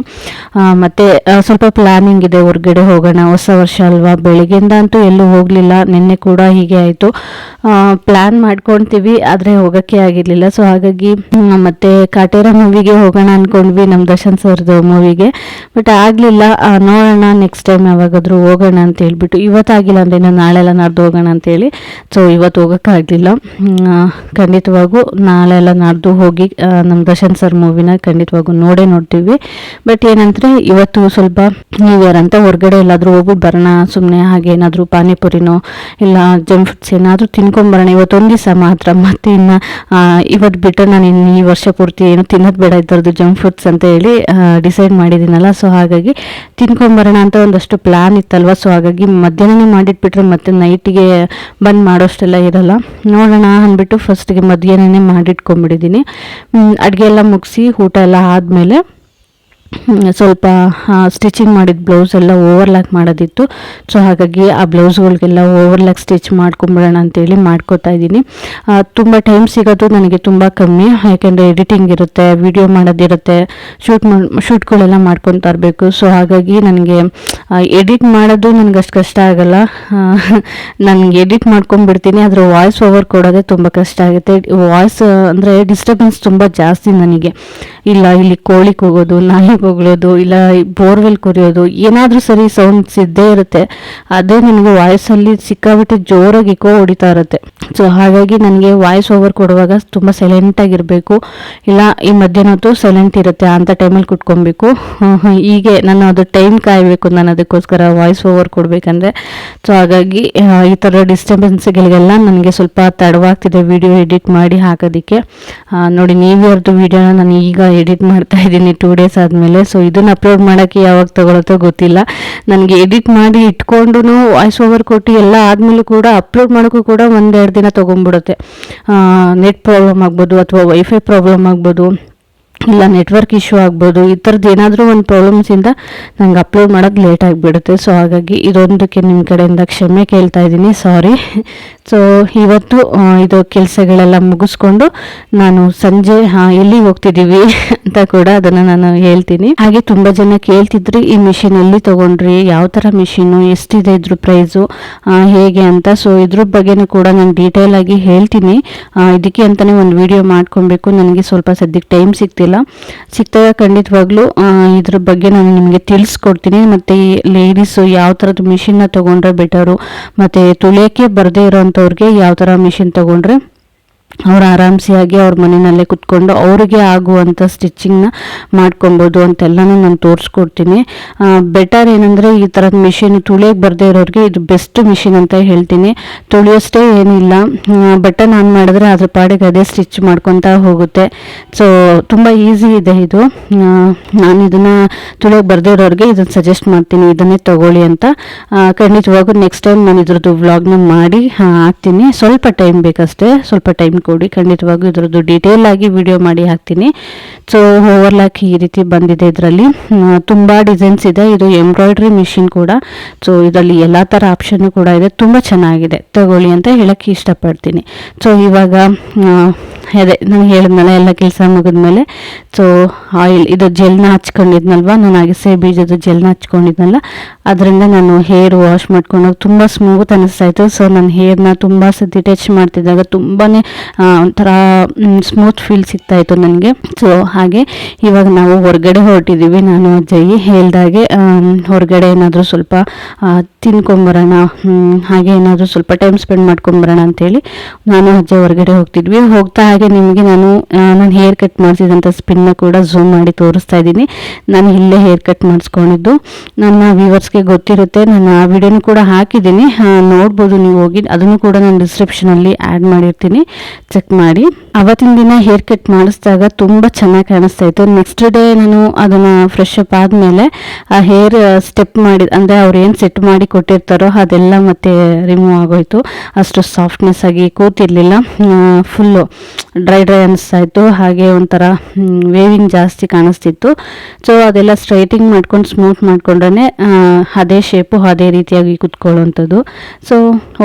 ಮತ್ತು ಸ್ವಲ್ಪ ಪ್ಲಾನಿಂಗ್ ಇದೆ. ಹೊರಗಡೆ ಹೋಗೋಣ. ಹೊಸ ವರ್ಷ ಅಲ್ವಾ? ಬೆಳಿಗ್ಗೆಯಿಂದ ಅಂತೂ ಎಲ್ಲೂ ಹೋಗಲಿಲ್ಲ. ನಿನ್ನೆ ಕೂಡ ಹೀಗೆ ಆಯಿತು. ಪ್ಲ್ಯಾನ್ ಮಾಡ್ಕೊತೀವಿ. ಆದರೆ ಹೋಗೋಕ್ಕೆ ಆಗಿರಲಿಲ್ಲ. ಸೊ ಹಾಗಾಗಿ ಮತ್ತೆ ಕಾಟೇರ ಮೂವಿಗೆ ಹೋಗೋಣ ಅಂದ್ಕೊಂಡ್ವಿ ನಮ್ಮ ದರ್ಶನ್ ಸರ್ದು ಮೂವಿಗೆ. ಬಟ್ ಆಗಲಿಲ್ಲ. ನೋಡೋಣ. ನೆಕ್ಸ್ಟ್ ಟೈಮ್ ಯಾವಾಗಾದರೂ ಹೋಗೋಣ ಅಂತ ಹೇಳ್ಬಿಟ್ಟು ಇವತ್ತಾಗಿಲ್ಲ ಅಂದರೆ ಇನ್ನು ನಾಳೆಲ್ಲ ನಾಡ್ದು ಹೋಗೋಣ ಅಂತೇಳಿ ಸೊ ಇವತ್ತು ಹೋಗೋಕ್ಕಾಗಲಿಲ್ಲ ಖಂಡಿತವಾಗೂ ನಾಳೆ ಎಲ್ಲ ನಾಡ್ದು ಹೋಗಿ ನಮ್ಮ ದರ್ಶನ್ ಸರ್ ಮೂವಿನ ಖಂಡಿತವಾಗೂ ನೋಡೇ ನೋಡ್ತೀವಿ. ಬಟ್ ಏನಂದರೆ ಇವತ್ತು ಸ್ವಲ್ಪ ನ್ಯೂ ಇಯರ್ ಅಂತ ಹೊರಗಡೆ ಎಲ್ಲಾದರೂ ಹೋಗ್ಬಿಟ್ಟು ಬರೋಣ ಸುಮ್ಮನೆ ಹಾಗೆ ಏನಾದರೂ ಪಾನಿಪುರಿನೋ ಇಲ್ಲ ಜಂಕ್ ಫುಡ್ಸ್ ಏನಾದರೂ ತಿನ್ಕೊಂಬರೋಣ ಇವತ್ತೊಂದು ದಿವಸ ಮಾತ್ರ. ಮತ್ತೆ ಇನ್ನು ಇವತ್ತು ಬಿಟ್ಟರೆ ನಾನು ಇನ್ನು ಈ ವರ್ಷ ಪೂರ್ತಿ ಏನು ತಿನ್ನೋದು ಬೇಡ ಇದ್ದರದ್ದು ಜಂಕ್ ಫುಡ್ಸ್ ಅಂತ ಹೇಳಿ ಡಿಸೈಡ್ ಮಾಡಿದ್ದೀನಲ್ಲ. ಸೊ ಹಾಗಾಗಿ ತಿನ್ಕೊಂಬರೋಣ ಅಂತ ಒಂದಷ್ಟು ಪ್ಲ್ಯಾನ್ ಇತ್ತಲ್ವ. ಸೊ ಹಾಗಾಗಿ ಮಧ್ಯಾಹ್ನನೇ ಮಾಡಿಟ್ಬಿಟ್ರೆ ಮತ್ತೆ ನೈಟಿಗೆ ಬಂದ್ ಮಾಡೋಷ್ಟೆಲ್ಲ ಇರಲ್ಲ. ನೋಡೋಣ ಅಂದ್ಬಿಟ್ಟು ಫಸ್ಟಿಗೆ ಮಧ್ಯಾಹ್ನನೇ ಮಾಡಿಟ್ಕೊಂಡ್ಬಿಟ್ಟಿದ್ದೀನಿ. ಅಡುಗೆ ಎಲ್ಲ ಮುಗಿಸಿ ಊಟ ಎಲ್ಲ ಆದಮೇಲೆ ಸ್ವಲ್ಪ ಸ್ಟಿಚಿಂಗ್ ಮಾಡಿದ ಬ್ಲೌಸ್ ಎಲ್ಲ ಓವರ್ಲಾಕ್ ಮಾಡೋದಿತ್ತು. ಸೊ ಹಾಗಾಗಿ ಆ ಬ್ಲೌಸ್ಗಳಿಗೆಲ್ಲ ಓವರ್ಲ್ಯಾಕ್ ಸ್ಟಿಚ್ ಮಾಡ್ಕೊಂಬಿಡೋಣ ಅಂತೇಳಿ ಮಾಡ್ಕೋತಾ ಇದ್ದೀನಿ. ತುಂಬ ಟೈಮ್ ಸಿಗೋದು ನನಗೆ ತುಂಬ ಕಮ್ಮಿ. ಯಾಕೆಂದರೆ ಎಡಿಟಿಂಗ್ ಇರುತ್ತೆ ವಿಡಿಯೋ ಮಾಡೋದಿರುತ್ತೆ ಶೂಟ್ ಮಾಡಿ ಶೂಟ್ಗಳೆಲ್ಲ ಮಾಡ್ಕೊತಾ ಇರಬೇಕು ಸೊ ಹಾಗಾಗಿ ನನಗೆ ಎಡಿಟ್ ಮಾಡೋದು ನನಗೆ ಅಷ್ಟು ಕಷ್ಟ ಆಗಲ್ಲ. ನನಗೆ ಎಡಿಟ್ ಮಾಡ್ಕೊಂಬಿಡ್ತೀನಿ ಅದರ ವಾಯ್ಸ್ ಓವರ್ ಕೊಡೋದೇ ತುಂಬ ಕಷ್ಟ ಆಗುತ್ತೆ. ವಾಯ್ಸ್ ಅಂದರೆ ಡಿಸ್ಟರ್ಬೆನ್ಸ್ ತುಂಬ ಜಾಸ್ತಿ ನನಗೆ. ಇಲ್ಲ, ಇಲ್ಲಿ ಕೋಳಿ ಕೂಗೋದು ನಾಯಿ ಬೊಗಳೋದು ಇಲ್ಲ ಬೋರ್ವೆಲ್ ಕುರಿಯೋದು, ಏನಾದರೂ ಸರಿ ಸೌಂಡ್ಸ್ ಇದ್ದೇ ಇರುತ್ತೆ. ಅದೇ ನನಗೆ ವಾಯ್ಸಲ್ಲಿ ಸಿಕ್ಕಾಬಿಟ್ಟು ಜೋರಾಗಿ ಇಕೋ ಹೊಡಿತಾ ಇರುತ್ತೆ. ಸೊ ಹಾಗಾಗಿ ನನಗೆ ವಾಯ್ಸ್ ಓವರ್ ಕೊಡುವಾಗ ತುಂಬ ಸೈಲೆಂಟಾಗಿರಬೇಕು ಇಲ್ಲ, ಈ ಮಧ್ಯಾಹ್ನ ಹೊತ್ತು ಸೈಲೆಂಟ್ ಇರುತ್ತೆ ಅಂಥ ಟೈಮಲ್ಲಿ ಕುಟ್ಕೊಬೇಕು ಹೀಗೆ ನಾನು ಅದು ಟೈಮ್ ಕಾಯಬೇಕು ನಾನು ಅದಕ್ಕೋಸ್ಕರ ವಾಯ್ಸ್ ಓವರ್ ಕೊಡಬೇಕಂದ್ರೆ. ಸೊ ಹಾಗಾಗಿ ಈ ಥರ ಡಿಸ್ಟರ್ಬೆನ್ಸ್ಗಳಿಗೆಲ್ಲ ನನಗೆ ಸ್ವಲ್ಪ ತಡವಾಗ್ತಿದೆ ವಿಡಿಯೋ ಎಡಿಟ್ ಮಾಡಿ ಹಾಕೋದಕ್ಕೆ. ನೋಡಿ, ನೀವು ಅವ್ರದ್ದು ವಿಡಿಯೋನ ನಾನು ಈಗ ಎಡಿಟ್ ಮಾಡ್ತಾ ಇದ್ದೀನಿ ಟೂ ಡೇಸ್ ಆದಮೇಲೆ. ಸೊ ಇದನ್ನು ಅಪ್ಲೋಡ್ ಮಾಡೋಕ್ಕೆ ಯಾವಾಗ ತಗೊಳತ್ತೋ ಗೊತ್ತಿಲ್ಲ. ನನಗೆ ಎಡಿಟ್ ಮಾಡಿ ಇಟ್ಕೊಂಡು ವಾಯ್ಸ್ ಓವರ್ ಕೊಟ್ಟು ಎಲ್ಲ ಆದಮೇಲೂ ಕೂಡ ಅಪ್ಲೋಡ್ ಮಾಡೋಕ್ಕೂ ಕೂಡ ಒಂದೆರಡು ದಿನ ತೊಗೊಂಡ್ಬಿಡುತ್ತೆ ನೆಟ್ ಪ್ರಾಬ್ಲಮ್ ಆಗ್ಬೋದು ಅಥವಾ ವೈಫೈ ಪ್ರಾಬ್ಲಮ್ ಆಗ್ಬೋದು. ಇಲ್ಲ ನೆಟ್ವರ್ಕ್ ಇಶ್ಯೂ ಆಗ್ಬೋದು, ಈ ಥರದ್ದು ಏನಾದರೂ ಒಂದು ಪ್ರಾಬ್ಲಮ್ಸಿಂದ ನಂಗೆ ಅಪ್ಲೋಡ್ ಮಾಡೋಕ್ಕೆ ಲೇಟ್ ಆಗಿಬಿಡುತ್ತೆ. ಸೊ ಹಾಗಾಗಿ ಇದೊಂದಕ್ಕೆ ನಿಮ್ಮ ಕಡೆಯಿಂದ ಕ್ಷಮೆ ಕೇಳ್ತಾ ಇದ್ದೀನಿ. ಸಾರಿ ಸೊ ಇವತ್ತು ಇದು ಕೆಲಸಗಳೆಲ್ಲ ಮುಗಿಸ್ಕೊಂಡು ನಾನು ಸಂಜೆ ಹಾಂ ಎಲ್ಲಿ ಹೋಗ್ತಿದ್ದೀವಿ ಅಂತ ಕೂಡ ಅದನ್ನು ನಾನು ಹೇಳ್ತೀನಿ. ಹಾಗೆ ತುಂಬ ಜನ ಕೇಳ್ತಿದ್ರಿ, ಈ ಮಿಷಿನ್ ಎಲ್ಲಿ ತೊಗೊಂಡ್ರಿ, ಯಾವ ಥರ ಮಿಷಿನು ಎಷ್ಟಿದೆ ಇದ್ರ ಪ್ರೈಸು ಹೇಗೆ ಅಂತ. ಸೊ ಇದ್ರ ಬಗ್ಗೆನೂ ಕೂಡ ನಾನು ಡೀಟೇಲ್ ಆಗಿ ಹೇಳ್ತೀನಿ. ಇದಕ್ಕೆ ಅಂತಲೇ ಒಂದು ವಿಡಿಯೋ ಮಾಡ್ಕೊಬೇಕು. ನನಗೆ ಸ್ವಲ್ಪ ಸದ್ಯಕ್ಕೆ ಟೈಮ್ ಸಿಗ್ತಿಲ್ಲ. ಸಿಗಲ್ಲ ಸಿಗ್ತಾಗ ಖಂಡಿತವಾಗ್ಲೂ. ಇದ್ರ ಬಗ್ಗೆ ನಾನು ನಿಮಗೆ ತಿಳಿಸ್ಕೊಡ್ತೀನಿ. ಮತ್ತು ಲೇಡೀಸು ಯಾವ ಥರದ ಮಿಷಿನ್ನ ತೊಗೊಂಡ್ರೆ ಬೆಟರು ಮತ್ತು ತುಳಿಯೋಕ್ಕೆ ಬರದೇ ಇರೋವಂಥವ್ರಿಗೆ ಯಾವ ಥರ ಮಿಷಿನ್ ತೊಗೊಂಡ್ರೆ ಅವ್ರು ಆರಾಮ್ಸಿಯಾಗಿ ಅವ್ರ ಮನೆಯಲ್ಲೇ ಕುತ್ಕೊಂಡು ಅವ್ರಿಗೆ ಆಗುವಂಥ ಸ್ಟಿಚ್ಚಿಂಗ್ನ ಮಾಡ್ಕೊಬೋದು ಅಂತೆಲ್ಲನೂ ನಾನು ತೋರಿಸ್ಕೊಡ್ತೀನಿ. ಬೆಟರ್ ಏನಂದರೆ ಈ ಥರದ ಮಿಷಿನ್ ತುಳಿಯೋಕೆ ಬರದೇ ಇರೋರಿಗೆ ಇದು ಬೆಸ್ಟ್ ಮಿಷಿನ್ ಅಂತ ಹೇಳ್ತೀನಿ. ತುಳಿಯೋಷ್ಟೇ ಏನಿಲ್ಲ. ಬಟನ್ ಆನ್ ಮಾಡಿದ್ರೆ ಅದ್ರ ಪಾಡಿಗೆ ಅದೇ ಸ್ಟಿಚ್ ಮಾಡ್ಕೊತಾ ಹೋಗುತ್ತೆ. ಸೊ ತುಂಬ ಈಸಿ ಇದೆ ಇದು. ನಾನು ಇದನ್ನು ತುಳಿಯೋಕೆ ಬರದೇ ಇರೋರಿಗೆ ಇದನ್ನು ಸಜೆಸ್ಟ್ ಮಾಡ್ತೀನಿ. ಇದನ್ನೇ ತಗೊಳ್ಳಿ ಅಂತ. ಖಂಡಿತವಾಗೂ ನೆಕ್ಸ್ಟ್ ಟೈಮ್ ನಾನು ಇದ್ರದ್ದು ವ್ಲಾಗ್ನ ಮಾಡಿ ಹಾಕ್ತೀನಿ. ಸ್ವಲ್ಪ ಟೈಮ್ ಬೇಕಷ್ಟೇ. ಸ್ವಲ್ಪ ಟೈಮ್ ಕೊಡಿ ಖಂಡಿತವಾಗೂ ಇದರದ್ದು ಡೀಟೇಲ್ ಆಗಿ ವಿಡಿಯೋ ಮಾಡಿ ಹಾಕ್ತೀನಿ. ಸೊ ಓವರ್ಲಾಕ್ ಈ ರೀತಿ ಬಂದಿದೆ ಇದರಲ್ಲಿ. ತುಂಬ ಡಿಸೈನ್ಸ್ ಇದೆ. ಇದು ಎಂಬ್ರಾಯ್ಡ್ರಿ ಮಿಷಿನ್ ಕೂಡ. ಸೊ ಇದರಲ್ಲಿ ಎಲ್ಲ ಥರ ಆಪ್ಷನ್ ಕೂಡ ಇದೆ. ತುಂಬ ಚೆನ್ನಾಗಿದೆ. ತಗೊಳ್ಳಿ ಅಂತ ಹೇಳೋಕ್ಕೆ ಇಷ್ಟಪಡ್ತೀನಿ. ಸೊ ಇವಾಗ ಅದೇ ನಾನು ಹೇಳಿದ್ಮೇಲೆ ಎಲ್ಲ ಕೆಲಸ ಮುಗಿದ್ಮೇಲೆ. ಸೊ ಆಯಿಲ್ ಇದು ಜೆಲ್ನ ಹಚ್ಕೊಂಡಿದ್ನಲ್ವ? ನಾನು ಅಗಸೆ ಬೀಜದ ಜೆಲ್ನ ಹಚ್ಕೊಂಡಿದ್ನಲ್ಲ. ಅದರಿಂದ ನಾನು ಹೇರ್ ವಾಶ್ ಮಾಡ್ಕೊಂಡಾಗ ತುಂಬ ಸ್ಮೂತ್ ಅನ್ನಿಸ್ತಾ ಇತ್ತು. ಸೊ ನನ್ನ ಹೇರ್ನ ತುಂಬ ಸತಿ ಟಚ್ ಮಾಡ್ತಿದ್ದಾಗ ತುಂಬಾ ಒಂಥರ ಸ್ಮೂತ್ ಫೀಲ್ ಸಿಗ್ತಾ ಇತ್ತು ನನಗೆ. ಸೊ ಹಾಗೆ ಇವಾಗ ನಾವು ಹೊರಗಡೆ ಹೊರಟಿದ್ದೀವಿ ನಾನು ಅಜ್ಜಯ್ಯಿ ಹೇಳ್ದಾಗೆ ಹೊರಗಡೆ ಏನಾದರೂ ಸ್ವಲ್ಪ ತಿನ್ಕೊಂಬರೋಣ ಹಾಗೆ ಏನಾದರೂ ಸ್ವಲ್ಪ ಟೈಮ್ ಸ್ಪೆಂಡ್ ಮಾಡ್ಕೊಂಬರೋಣ ಅಂತೇಳಿ ನಾನು ಅಜ್ಜ ಹೊರಗಡೆ ಹೋಗ್ತಿದ್ವಿ. ಹೋಗ್ತಾ ಹಾಗೆ ನಿಮಗೆ ನಾನು ನಾನು ಹೇರ್ ಕಟ್ ಮಾಡಿಸಿದಂಥ ಸ್ಪಿನ್ನ ಕೂಡ ಝೂಮ್ ಮಾಡಿ ತೋರಿಸ್ತಾ ಇದ್ದೀನಿ. ನಾನು ಇಲ್ಲೇ ಹೇರ್ ಕಟ್ ಮಾಡಿಸ್ಕೊಂಡಿದ್ದು. ನನ್ನ ವ್ಯೂವರ್ಸ್ಗೆ ಗೊತ್ತಿರುತ್ತೆ. ನಾನು ಆ ವಿಡಿಯೋನು ಕೂಡ ಹಾಕಿದ್ದೀನಿ. ನೋಡ್ಬೋದು ನೀವು ಹೋಗಿ. ಅದನ್ನು ಕೂಡ ನಾನು ಡಿಸ್ಕ್ರಿಪ್ಷನಲ್ಲಿ ಆ್ಯಡ್ ಮಾಡಿರ್ತೀನಿ. ಚೆಕ್ ಮಾಡಿ. ಅವತ್ತಿನ ದಿನ ಹೇರ್ ಕಟ್ ಮಾಡಿಸಿದಾಗ ತುಂಬ ಚೆನ್ನಾಗಿ ಕಾಣಿಸ್ತಾ ಇತ್ತು. ನೆಕ್ಸ್ಟ್ ಡೇ ನಾನು ಅದನ್ನು ಫ್ರೆಶ್ ಅಪ್ ಆದಮೇಲೆ ಆ ಹೇರ್ ಸ್ಟೆಪ್ ಮಾಡಿದ ಅಂದರೆ ಅವ್ರು ಏನು ಸೆಟ್ ಮಾಡಿ ಕೊಟ್ಟಿರ್ತಾರೋ ಅದೆಲ್ಲ ಮತ್ತೆ ರಿಮೂವ್ ಆಗೋಯ್ತು. ಅಷ್ಟು ಸಾಫ್ಟ್ನೆಸ್ ಆಗಿ ಕೂತಿರ್ಲಿಲ್ಲ. ಫುಲ್ಲು ಡ್ರೈ ಡ್ರೈ ಅನಿಸ್ತಾ ಇತ್ತು. ಹಾಗೆ ಒಂಥರ ವೇವಿಂಗ್ ಜಾಸ್ತಿ ಕಾಣಿಸ್ತಿತ್ತು. ಸೊ ಅದೆಲ್ಲ ಸ್ಟ್ರೈಟಿಂಗ್ ಮಾಡ್ಕೊಂಡು ಸ್ಮೂತ್ ಮಾಡಿಕೊಂಡ್ರೆ ಅದೇ ಶೇಪು ಅದೇ ರೀತಿಯಾಗಿ ಕೂತ್ಕೊಳ್ಳೋವಂಥದ್ದು. ಸೊ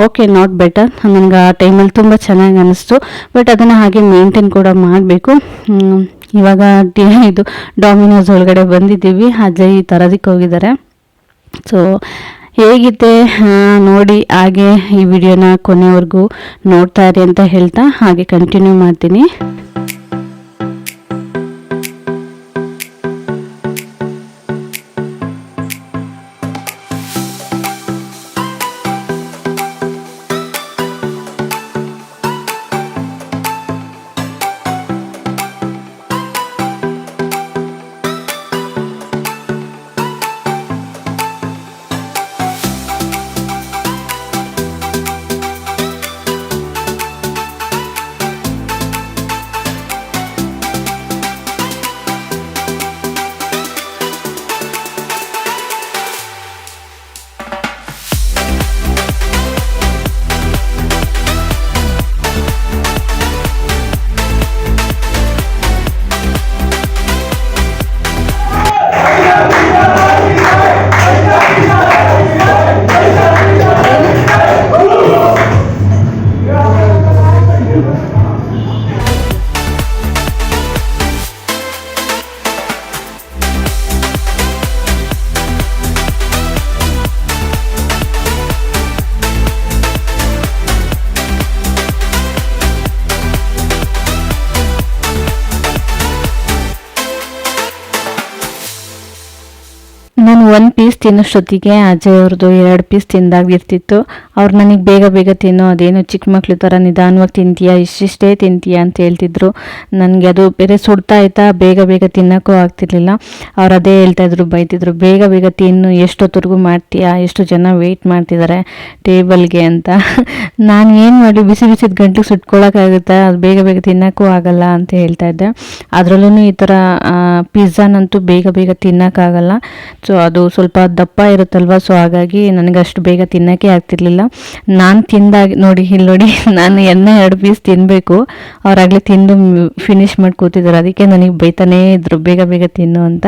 ಓಕೆ ನಾಟ್ ಬೆಟರ್ ನನಗೆ ಆ ಟೈಮಲ್ಲಿ ತುಂಬ ಚೆನ್ನಾಗಿ ಅನ್ನಿಸ್ತು ಬಟ್ ಅದನ್ನು ಹಾಗೆ ಮೇಂಟೈನ್ ಕೂಡ ಮಾಡಬೇಕು. ಇವಾಗ ಇದು ಡಾಮಿನೋಸ್ ಒಳಗಡೆ ಬಂದಿದ್ದೀವಿ. ಅಜಯ್ ತರೋದಕ್ಕೆ ಹೋಗಿದ್ದಾರೆ. ಸೊ ಹೇಗಿದೆ? ನೋಡಿ, ಹಾಗೆ ಈ ವಿಡಿಯೋನ ಕೊನೆವರೆಗೂ ನೋಡ್ತಾ ಇರಿ ಅಂತ ಹೇಳ್ತಾ ಹಾಗೆ ಕಂಟಿನ್ಯೂ ಮಾಡ್ತೀನಿ. ಒಂದು ಪೀಸ್ ತಿನ್ನೋಷ್ಟೊತ್ತಿಗೆ ಅಜಯ್ ಅವ್ರದ್ದು ಎರಡು ಪೀಸ್ ತಿಂದಾಗಿರ್ತಿತ್ತು ಅವ್ರು ನನಗೆ ಬೇಗ ಬೇಗ ತಿನ್ನೋ, ಅದೇನು ಚಿಕ್ಕ ಮಕ್ಳು ಥರ ನಿಧಾನವಾಗಿ ತಿಂತೀಯಾ, ಇಷ್ಟಿಷ್ಟೇ ತಿಂತೀಯಾ ಅಂತ ಹೇಳ್ತಿದ್ರು. ನನಗೆ ಅದು ಬೇರೆ ಸುಡ್ತಾ ಆಯ್ತಾ ಬೇಗ ಬೇಗ ತಿನ್ನೋಕ್ಕೂ ಆಗ್ತಿರ್ಲಿಲ್ಲ. ಅವ್ರು ಅದೇ ಹೇಳ್ತಾಯಿದ್ರು ಬೈತಿದ್ರು, ಬೇಗ ಬೇಗ ತಿನ್ನು, ಎಷ್ಟೊತ್ತವರೆಗೂ ಮಾಡ್ತೀಯಾ, ಎಷ್ಟು ಜನ ವೆಯ್ಟ್ ಮಾಡ್ತಿದ್ದಾರೆ ಟೇಬಲ್ಗೆ ಅಂತ. ನಾನು ಏನು ಮಾಡಿ ಬಿಸಿ ಬಿಸಿದ ಗಂಟೆಗೆ ಸುಟ್ಕೊಳ್ಳೋಕ್ಕಾಗುತ್ತೆ ಅದು ಬೇಗ ಬೇಗ ತಿನ್ನೋಕ್ಕೂ ಆಗಲ್ಲ ಅಂತ ಹೇಳ್ತಾ ಇದ್ದೆ. ಅದರಲ್ಲೂ ಈ ಥರ ಪಿಜ್ಜಾನಂತೂ ಬೇಗ ಬೇಗ ತಿನ್ನೋಕ್ಕಾಗಲ್ಲ. ಸೊ ಅದು ಸ್ವಲ್ಪ ದಪ್ಪ ಇರುತ್ತಲ್ವ? ಸೊ ಹಾಗಾಗಿ ನನಗೆ ಅಷ್ಟು ಬೇಗ ತಿನ್ನೋಕ್ಕೆ ಆಗ್ತಿರ್ಲಿಲ್ಲ. ನಾನು ತಿಂದಾಗ ನೋಡಿ, ಇಲ್ಲಿ ನೋಡಿ, ನಾನು ಎಣ್ಣೆ ಎರಡು ಪೀಸ್ ತಿನ್ನಬೇಕು ಅವರಾಗಲೇ ತಿಂದು ಫಿನಿಶ್ ಮಾಡಿ ಕೂತಿದ್ದಾರೆ ಅದಕ್ಕೆ ನನಗೆ ಬೈತಾನೇ ಇದ್ರು, ಬೇಗ ಬೇಗ ತಿನ್ನು ಅಂತ.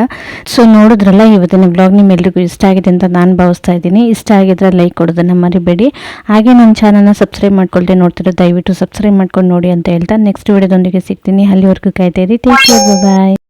ಸೊ ನೋಡಿದ್ರಲ್ಲ, ಇವತ್ತಿನ ಬ್ಲಾಗ್ ನಿಮ್ಮೆಲ್ರಿಗೂ ಇಷ್ಟ ಆಗಿದೆ ಅಂತ ನಾನು ಭಾವಿಸ್ತಾ ಇದ್ದೀನಿ. ಇಷ್ಟ ಆಗಿದ್ರೆ ಲೈಕ್ ಕೊಡೋದನ್ನು ಮರಿಬೇಡಿ. ಹಾಗೆ ನನ್ನ ಚಾನಲ್ನ ಸಬ್ಸ್ಕ್ರೈಬ್ ಮಾಡ್ಕೊಳ್ದೆ ನೋಡ್ತಿರೋ ದಯವಿಟ್ಟು ಸಬ್ಸ್ಕ್ರೈಬ್ ಮಾಡ್ಕೊಂಡು ನೋಡಿ ಅಂತ ಹೇಳ್ತಾ ನೆಕ್ಸ್ಟ್ ವಿಡಿಯೋದೊಂದಿಗೆ ಸಿಗ್ತೀನಿ. ಅಲ್ಲಿವರೆಗೂ ಕಾಯ್ತಾ ಇರಿ. ಟೇಕ್ ಬಾಯ್